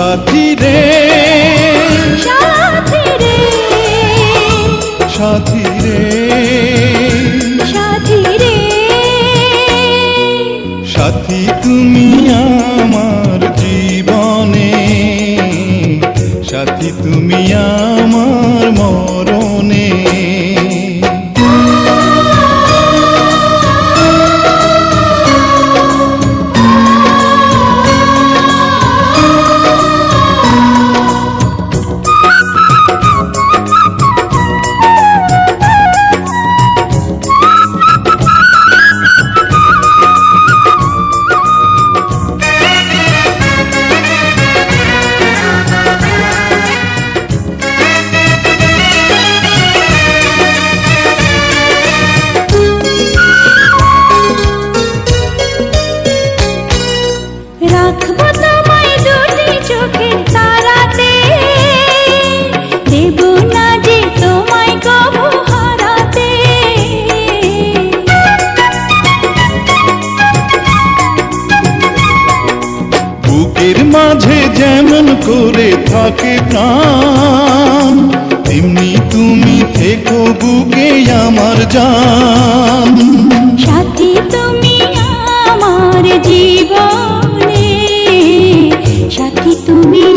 সাথী রে। সাথী রে। সাথী রে। সাথী রে। সাথী তুমি আমার জীবনে। সাথী তুমি আমার মাঝে যেমন করে থাকে প্রাণ, তেমনি তুমি থেকো বুকে আমার জান। সাথী তুমি আমার জীবনে, সাথী তুমি